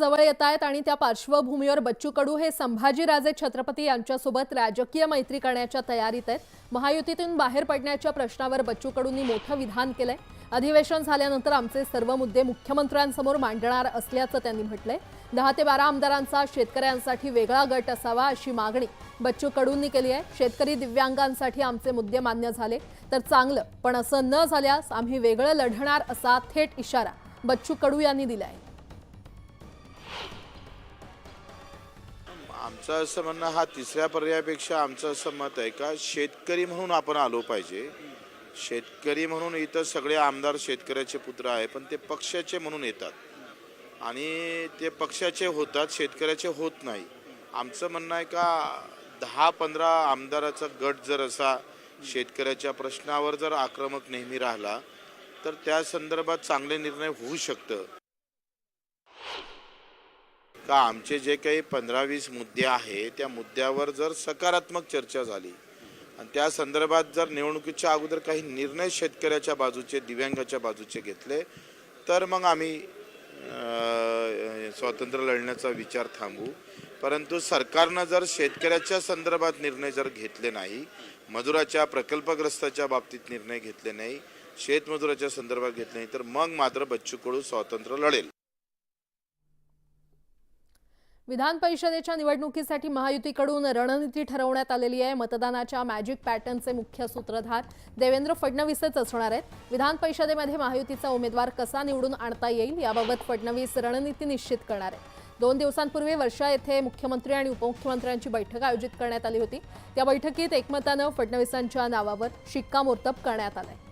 जवळ येत आहेत आणि त्या पार्श्वभूमीवर बच्चू कडू हे संभाजीराजे छत्रपती यांच्यासोबत राजकीय मैत्री करण्याच्या तयारीत आहेत. महायुतीतून बाहेर पडण्याच्या प्रश्नावर बच्चू कडूंनी मोठं विधान केलंय. अधिवेशन झाल्यानंतर आमचे सर्व मुद्दे मुख्यमंत्र्यांसमोर मांडणार असल्याचं त्यांनी म्हटलंय. दहा ते बारा आमदारांचा शेतकऱ्यांसाठी वेगळा गट असावा अशी मागणी बच्चू कडूंनी केली आहे. शेतकरी दिव्यांगांसाठी आमचे मुद्दे मान्य झाले तर चांगलं पण असं न झाल्यास आम्ही वेगळं लढणार असा थेट इशारा बच्चू कडू यांनी दिला आहे आमचं असं म्हणणं हा तिसऱ्या पर्यायापेक्षा आमचं असं मत आहे का शेतकरी म्हणून आपण आलो पाहिजे. शेतकरी म्हणून इथं सगळे आमदार शेतकऱ्याचे पुत्र आहे पण ते पक्षाचे म्हणून येतात. आणि ते पक्षाचे होतात शेतकऱ्याचे होत नाही. आमचं म्हणणं आहे का दहा पंधरा आमदाराचा गट जर असा शेतकऱ्याच्या प्रश्नावर जर आक्रमक नेहमी राहिला तर त्या संदर्भात चांगले निर्णय होऊ शकतं. का आमचे जे काही पंधरा वीस मुद्दे आहे त्या मुद्द्यावर जर सकारात्मक चर्चा झाली आणि त्या संदर्भात जर निवडणुकीच्या अगोदर काही निर्णय शेतकऱ्याच्या बाजूचे दिव्यांगाच्या बाजूचे घेतले तर मग आम्ही स्वातंत्र्य लढण्याचा विचार थांबू. परंतु सरकारनं जर शेतकऱ्याच्या संदर्भात निर्णय जर घेतले नाही मजुराच्या प्रकल्पग्रस्ताच्या बाबतीत निर्णय घेतले नाही शेतमजुराच्या संदर्भात घेतले नाही तर मग मात्र बच्चू कडू स्वातंत्र्य लढेल. विधान परिषदेच्या निवडणुकीसाठी महायुतीकडून रणनीती ठरवण्यात आलेली आहे. मतदानाच्या मॅजिक पॅटर्नचे मुख्य सूत्रधार देवेंद्र फडणवीसच असणार आहेत. विधान परिषदेमध्ये महायुतीचा उमेदवार कसा निवडून आणता येईल याबाबत फडणवीस रणनीती निश्चित करणार आहेत. दोन दिवसांपूर्वी वर्षा येथे मुख्यमंत्री आणि उपमुख्यमंत्र्यांची बैठक आयोजित करण्यात आली होती. त्या बैठकीत एकमतानं फडणवीसांच्या नावावर शिक्कामोर्तब करण्यात आलंय.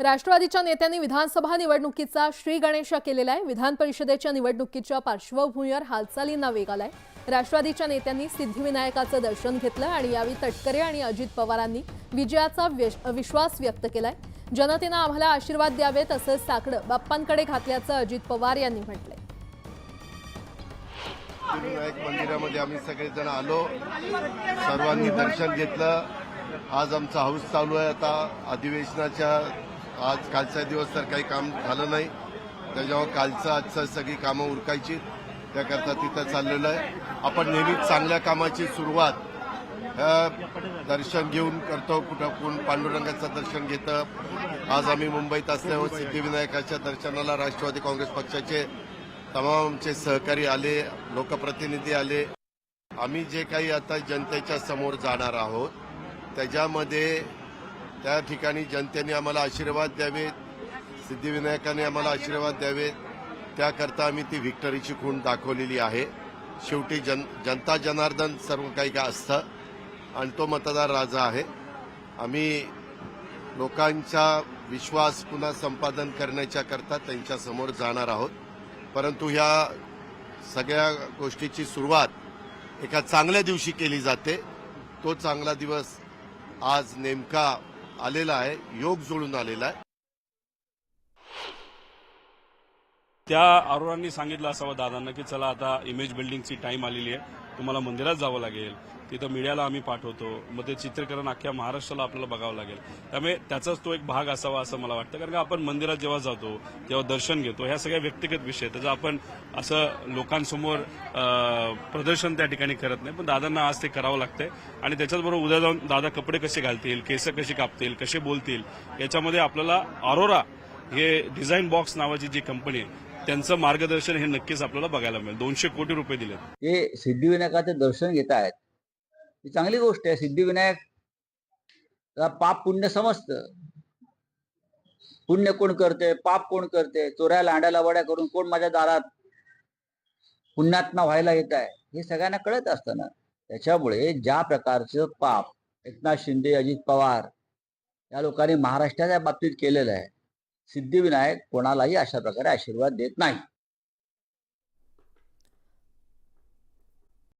राष्ट्रवादीच्या नेत्यांनी विधानसभा निवडणुकीचा श्री गणेशा केलेला आहे. विधान परिषदेच्या निवडणुकीच्या पार्श्वभूमीवर हालचालींना वेग आलाय. राष्ट्रवादीच्या नेत्यांनी सिद्धिविनायकाचं दर्शन घेतलं आणि यावेळी तटकरे आणि अजित पवारांनी विजयाचा विश्वास व्यक्त केलाय. जनतेनं आम्हाला आशीर्वाद द्यावे तसंच साकडं बाप्पांकडे घातल्याचं अजित पवार यांनी म्हटलंय. विनायक मंदिरामध्ये आम्ही सगळेजण आलो. सर्वांनी दर्शन घेतलं. आज आमचा हाऊस चालू आहे. आता अधिवेशनाच्या आज कालचा दिवस तर काही काम झालं नाही. त्याच्यामुळे कालचं आजचं सगळी कामं उरकायची. त्याकरता तिथं चाललेलं आहे. आपण नेहमीच चांगल्या कामाची सुरुवात दर्शन घेऊन करतो. कुठं कोण पांडुरंगाचं दर्शन घेतं. आज आम्ही मुंबईत असल्यावर सिद्धिविनायकाच्या दर्शनाला राष्ट्रवादी काँग्रेस पक्षाचे तमामचे सहकारी आले लोकप्रतिनिधी आले. आम्ही जे काही आता जनतेच्या समोर जाणार आहोत त्याच्यामध्ये त्या ठिकाणी जनतेने आम्हाला आशीर्वाद द्यावेत सिद्धिविनायकाने आम्हाला आशीर्वाद द्यावेत. त्याकरता आम्ही ती व्हिक्टरीची खूण दाखवलेली आहे. शेवटी जन जनता जनार्दन सर्व काही काय असतं आणि तो मतदार राजा आहे. आम्ही लोकांचा विश्वास पुन्हा संपादन करण्याच्या करता त्यांच्यासमोर जाणार आहोत. परंतु ह्या सगळ्या गोष्टीची सुरुवात एका चांगल्या दिवशी केली जाते. तो चांगला दिवस आज नेमका आलेला आहे योग जुळून आलेला आहे. त्या अरोरांनी सांगितलं असावं दादांना की चला आता इमेज बिल्डिंगची टाईम आलेली आहे. तुम्हाला मंदिरात जावं लागेल. तिथं मीडियाला आम्ही पाठवतो. मग ते चित्रीकरण अख्ख्या महाराष्ट्राला आपल्याला बघावं लागेल. त्यामुळे त्याचाच तो एक भाग असावा असं मला वाटतं. कारण का आपण मंदिरात जेव्हा जातो तेव्हा दर्शन घेतो ह्या सगळ्या व्यक्तिगत विषय त्याचं आपण असं लोकांसमोर प्रदर्शन त्या ठिकाणी करत नाही. पण दादांना आज ते करावं लागतंय. आणि त्याच्याचबरोबर उद्या जाऊन दादा कपडे कसे घालतील केस कशी कापतील कसे बोलतील याच्यामध्ये आपल्याला अरोरा हे डिझाईन बॉक्स नावाची जी कंपनी आहे त्यांचं मार्गदर्शन हे नक्कीच आपल्याला बघायला मिळेल. दोनशे कोटी रुपये दिले हे सिद्धिविनायकाचे दर्शन घेत आहेत. ही चांगली गोष्ट आहे. सिद्धिविनायक पाप पुण्य समजतं. पुण्य कोण करते पाप कोण करते चोऱ्या लांड्याला वड्या करून कोण माझ्या दारात पुण्यात्मा व्हायला येत आहे? हे सगळ्यांना कळत असतं ना त्याच्यामुळे ज्या प्रकारचं पाप एकनाथ शिंदे अजित पवार या लोकांनी महाराष्ट्राच्या बाबतीत केलेलं आहे सिद्धिविनायक कोणालाही अशा प्रकारे आशीर्वाद देत नाही.